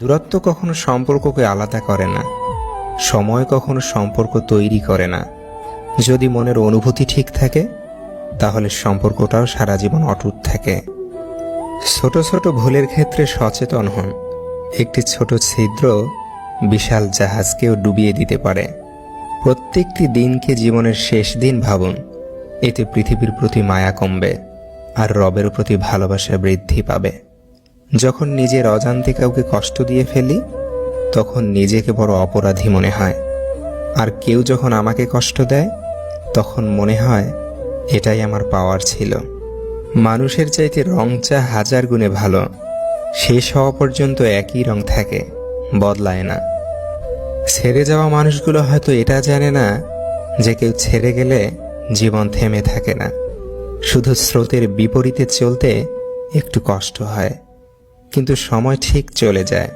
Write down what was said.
দূরত্ব কখনো সম্পর্ককে আলাদা করে না। সময় কখনো সম্পর্ক তৈরি করে না। যদি মনের অনুভূতি ঠিক থাকে, তাহলে সম্পর্কটাও সারা জীবন অটুট থাকে। ছোট ছোট ভুলের ক্ষেত্রে সচেতন হন। একটি ছোট ছিদ্র বিশাল জাহাজকেও ডুবিয়ে দিতে পারে। প্রত্যেকটি দিনকে জীবনের শেষ দিন ভাবুন। এতে পৃথিবীর প্রতি মায়া কমবে আর রবের প্রতি ভালোবাসা বৃদ্ধি পাবে। যখন নিজের অজান্তে কাউকে কষ্ট দিয়ে ফেলি, তখন নিজেকে বড় অপরাধী মনে হয়। আর কেউ যখন আমাকে কষ্ট দেয়, তখন মনে হয় এটাই আমার পাওয়ার ছিল। মানুষের চাইতে রং চা হাজার গুণে ভালো। শেষ হওয়া পর্যন্ত একই রং থাকে, বদলায় না। ছেড়ে যাওয়া মানুষগুলো হয়তো এটা জানে না যে কেউ ছেড়ে গেলে জীবন থেমে থাকে না। শুধু স্রোতের বিপরীতে চলতে একটু কষ্ট হয়। কিন্তু সময় ঠিক চলে যায়।